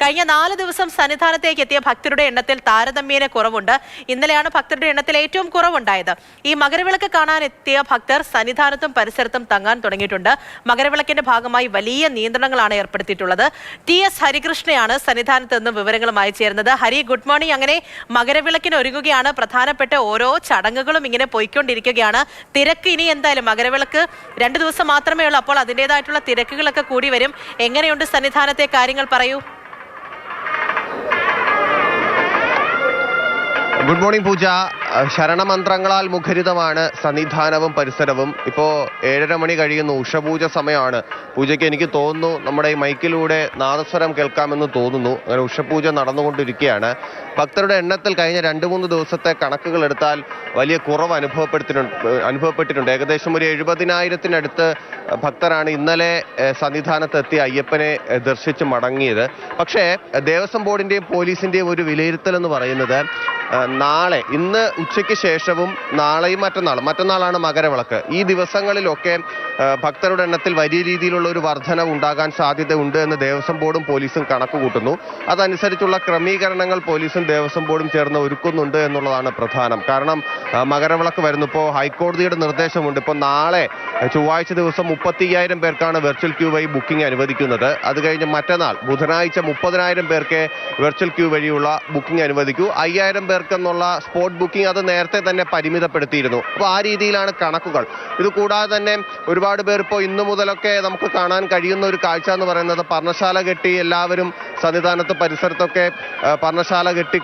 കഴിഞ്ഞ നാല് ദിവസം സന്നിധാനത്തേക്ക് എത്തിയ ഭക്തരുടെ എണ്ണത്തിൽ താരതമ്യേന കുറവുണ്ട്. ഇന്നലെയാണ് ഭക്തരുടെ എണ്ണത്തിൽ ഏറ്റവും കുറവുണ്ടായത്. ഈ മകരവിളക്ക് കാണാൻ എത്തിയ ഭക്തർ സന്നിധാനത്തും പരിസരത്തും തങ്ങാൻ തുടങ്ങിയിട്ടുണ്ട്. മകരവിളക്കിന്റെ ഭാഗമായി വലിയ നിയന്ത്രണങ്ങളാണ് ഏർപ്പെടുത്തിയിട്ടുള്ളത്. ടി എസ് ഹരികൃഷ്ണയാണ് സന്നിധാനത്ത് നിന്ന് വിവരങ്ങളുമായി ചേരുന്നത് ഹരി ഗുഡ് മോർണിംഗ്. അങ്ങനെ മകരവിളക്കിന് ഒരുങ്ങുകയാണ്. പ്രധാനപ്പെട്ട ഓരോ ചടങ്ങുകളും ഇങ്ങനെ പോയിക്കൊണ്ടിരിക്കുകയാണ്. തിരക്ക് ഇനി എന്തായാലും മകരവിളക്ക് രണ്ട് ദിവസം മാത്രമേ ഉള്ളൂ. അപ്പോൾ അതിന്റെതായിട്ടുള്ള തിരക്കുകളൊക്കെ കൂടി വരും. എങ്ങനെയുണ്ട് സന്നിധാനത്തെ കാര്യങ്ങൾ പറയൂ. ഗുഡ് മോർണിംഗ് പൂജ. ശരണമന്ത്രങ്ങളാൽ മുഖരിതമാണ് സന്നിധാനവും പരിസരവും. ഇപ്പോൾ ഏഴര മണി കഴിയുന്നു. ഉഷപൂജ സമയമാണ്. പൂജയ്ക്ക് എനിക്ക് തോന്നുന്നു നമ്മുടെ ഈ മൈക്കിലൂടെ നാദസ്വരം കേൾക്കാമെന്ന് തോന്നുന്നു. അങ്ങനെ ഉഷപൂജ നടന്നുകൊണ്ടിരിക്കുകയാണ്. ഭക്തരുടെ എണ്ണത്തിൽ കഴിഞ്ഞ രണ്ട് മൂന്ന് ദിവസത്തെ കണക്കുകൾ എടുത്താൽ വലിയ കുറവ് അനുഭവപ്പെടുത്തിട്ടുണ്ട് അനുഭവപ്പെട്ടിട്ടുണ്ട്. ഏകദേശം ഒരു എഴുപതിനായിരത്തിനടുത്ത് ഭക്തരാണ് ഇന്നലെ സന്നിധാനത്തെത്തി അയ്യപ്പനെ ദർശിച്ച് മടങ്ങിയത്. പക്ഷേ ദേവസ്വം ബോർഡിന്റെയും പോലീസിന്റെയും ഒരു വിലയിരുത്തൽ എന്ന് പറയുന്നത് നാളെ ഇന്ന് ഉച്ചയ്ക്ക് ശേഷവും നാളെയും മറ്റന്നാളും മറ്റന്നാളാണ് മകരവിളക്ക്. ഈ ദിവസങ്ങളിലൊക്കെ ഭക്തരുടെ എണ്ണത്തിൽ വലിയ രീതിയിലുള്ള ഒരു വർധനവ് ഉണ്ടാകാൻ സാധ്യതയുണ്ട് എന്ന് ദേവസ്വം ബോർഡും പോലീസും കണക്ക് കൂട്ടുന്നു അതനുസരിച്ചുള്ള ക്രമീകരണങ്ങൾ പോലീസും ദേവസ്വം ബോർഡും ചേർന്ന് ഒരുക്കുന്നുണ്ട് എന്നുള്ളതാണ് പ്രധാനം. കാരണം മകരവിളക്ക് വരുന്നു ഇപ്പോൾ ഹൈക്കോടതിയുടെ നിർദ്ദേശമുണ്ട്. ഇപ്പോൾ നാളെ ചൊവ്വാഴ്ച ദിവസം മുപ്പത്തി അയ്യായിരം പേർക്കാണ് വെർച്വൽ ക്യൂ വഴി ബുക്കിംഗ് അനുവദിക്കുന്നത്. അത് കഴിഞ്ഞ് മറ്റന്നാൾ ബുധനാഴ്ച മുപ്പതിനായിരം പേർക്ക് വെർച്വൽ ക്യൂ വഴിയുള്ള ബുക്കിംഗ് അനുവദിക്കൂ. അയ്യായിരം പേർക്ക് എന്നുള്ള സ്പോട്ട് ബുക്കിംഗ് അത് നേരത്തെ തന്നെ പരിമിതപ്പെടുത്തിയിരുന്നു. അപ്പോൾ ആ രീതിയിലാണ് കണക്കുകൾ. ഇത് കൂടാതെ തന്നെ ഒരുപാട് പേർ ഇപ്പോൾ ഇന്നു മുതലൊക്കെ നമുക്ക് കാണാൻ കഴിയുന്ന ഒരു കാഴ്ച എന്ന് പറയുന്നത് പർണശാല കെട്ടി എല്ലാവരും സന്നിധാനത്ത് പരിസരത്തൊക്കെ പർണശാല കെട്ടി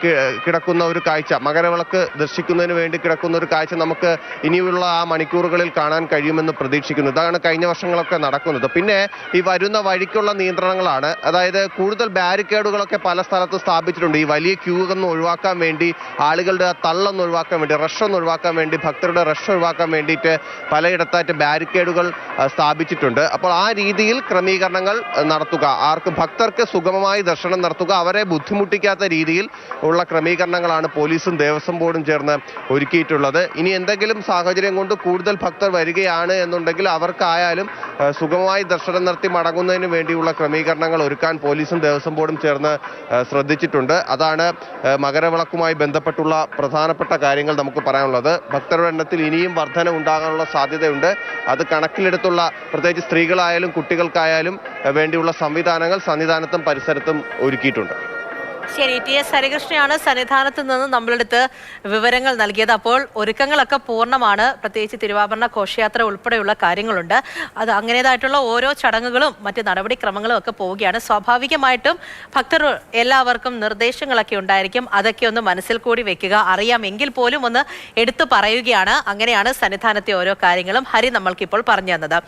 കിടക്കുന്ന ഒരു കാഴ്ച. മകരവിളക്ക് ദർശിക്കുന്നതിന് വേണ്ടി കിടക്കുന്ന ഒരു കാഴ്ച നമുക്ക് ഇനിയുള്ള ആ മണിക്കൂറുകളിൽ കാണാൻ കഴിയുമെന്ന് പ്രതീക്ഷിക്കുന്നു. ഇതാണ് കഴിഞ്ഞ വർഷങ്ങളൊക്കെ നടക്കുന്നത്. പിന്നെ ഈ വരുന്ന വഴിക്കുള്ള നിയന്ത്രണങ്ങളാണ്. അതായത് കൂടുതൽ ബാരിക്കേഡുകളൊക്കെ പല സ്ഥലത്ത് സ്ഥാപിച്ചിട്ടുണ്ട്. ഈ വലിയ ക്യൂ ഒന്ന് ഒഴിവാക്കാൻ വേണ്ടി ആളുകളുടെ ആ തള്ളൊന്ന് ഒഴിവാക്കാൻ വേണ്ടി റഷ് ഒന്ന് ഒഴിവാക്കാൻ വേണ്ടി ഭക്തരുടെ റഷ് ഒഴിവാക്കാൻ വേണ്ടിയിട്ട് പലയിടത്തായിട്ട് ബാരിക്കേഡുകൾ സ്ഥാപിച്ചിട്ടുണ്ട്. അപ്പോൾ ആ രീതിയിൽ ക്രമീകരണങ്ങൾ നടത്തുക. ആർക്ക് ഭക്തർക്ക് സുഗമമായി ദർശനം നടത്തുക അവരെ ബുദ്ധിമുട്ടിക്കാത്ത രീതിയിൽ ഉള്ള ക്രമീകരണങ്ങളാണ് പോലീസും ദേവസ്വം ബോർഡും ചേർന്ന് ഒരുക്കിയിട്ടുള്ളത്. ഇനി എന്തെങ്കിലും സാഹചര്യം കൊണ്ട് കൂടുതൽ ഭക്തർ വരികയാണ് എന്നുണ്ടെങ്കിൽ അവർക്കായാലും സുഗമമായി ദർശനം നടത്തി മടങ്ങുന്നതിന് വേണ്ടിയുള്ള ക്രമീകരണങ്ങൾ ഒരുക്കാൻ പോലീസും ദേവസ്വം ബോർഡും ചേർന്ന് ശ്രദ്ധിച്ചിട്ടുണ്ട്. അതാണ് മകരവിളക്കുമായി ബന്ധപ്പെട്ടുള്ള പ്രധാനപ്പെട്ട കാര്യങ്ങൾ നമുക്ക് പറയാനുള്ളത്. ഭക്തരുടെ എണ്ണത്തിൽ ഇനിയും വർധന ഉണ്ടാകാനുള്ള സാധ്യതയുണ്ട്. അത് കണക്കിലെടുത്തുള്ള പ്രത്യേകിച്ച് സ്ത്രീകളായാലും കുട്ടികൾക്കായാലും വേണ്ടിയുള്ള സംവിധാനങ്ങൾ സന്നിധാനത്തും പരിസരത്തും ഒരുക്കിയിട്ടുണ്ട്. ശരി ടി എസ് ഹരികൃഷ്ണയാണ് സന്നിധാനത്ത് നിന്ന് നമ്മളെടുത്ത് വിവരങ്ങൾ നൽകിയത്. അപ്പോൾ ഒരുക്കങ്ങളൊക്കെ പൂർണമാണ്. പ്രത്യേകിച്ച് തിരുവാഭരണ ഘോഷയാത്ര ഉൾപ്പെടെയുള്ള കാര്യങ്ങളുണ്ട്. അത് അങ്ങനേതായിട്ടുള്ള ഓരോ ചടങ്ങുകളും മറ്റ് നടപടിക്രമങ്ങളും ഒക്കെ പോവുകയാണ്. സ്വാഭാവികമായിട്ടും ഭക്തർ എല്ലാവർക്കും നിർദ്ദേശങ്ങളൊക്കെ ഉണ്ടായിരിക്കും. അതൊക്കെ ഒന്ന് മനസ്സിൽ കൂടി വെക്കുക. അറിയാമെങ്കിൽ പോലും ഒന്ന് എടുത്തു പറയുകയാണ്. അങ്ങനെയാണ് സന്നിധാനത്തെ ഓരോ കാര്യങ്ങളും ഹരി നമ്മൾക്കിപ്പോൾ പറഞ്ഞു തന്നത്.